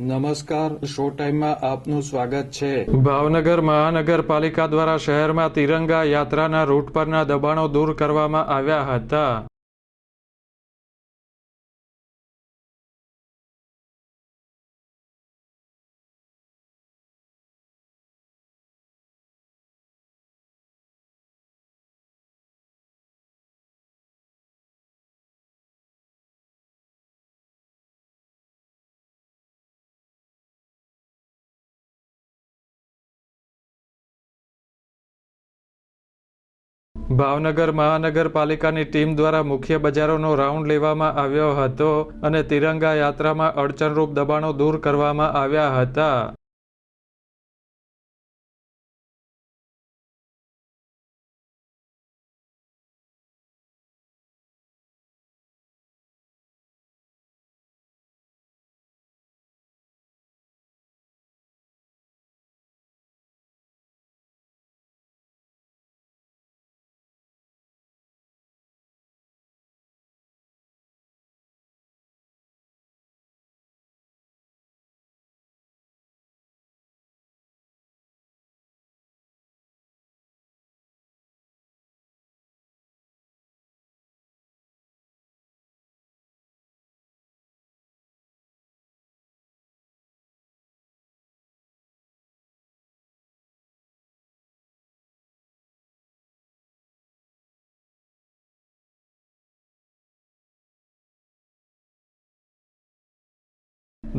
નમસ્કાર, શો ટાઈમમાં આપનું સ્વાગત છે. ભાવનગર મહાનગરપાલિકા દ્વારા શહેરમાં તિરંગા યાત્રાના રૂટ પરના દબાણો દૂર કરવામાં આવ્યા હતા. ભાવનગર મહાનગરપાલિકાની ટીમ દ્વારા મુખ્ય બજારોનો રાઉન્ડ લેવામાં આવ્યો હતો અને તિરંગા યાત્રામાં અડચણરૂપ દબાણો દૂર કરવામાં આવ્યા હતા.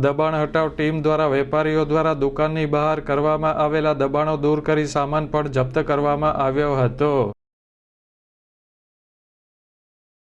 દબાણ હટાવ ટીમ દ્વારા વેપારીઓ દ્વારા દુકાનની બહાર કરવામાં આવેલા દબાણો દૂર કરી સામાન પણ જપ્ત કરવામાં આવ્યો હતો.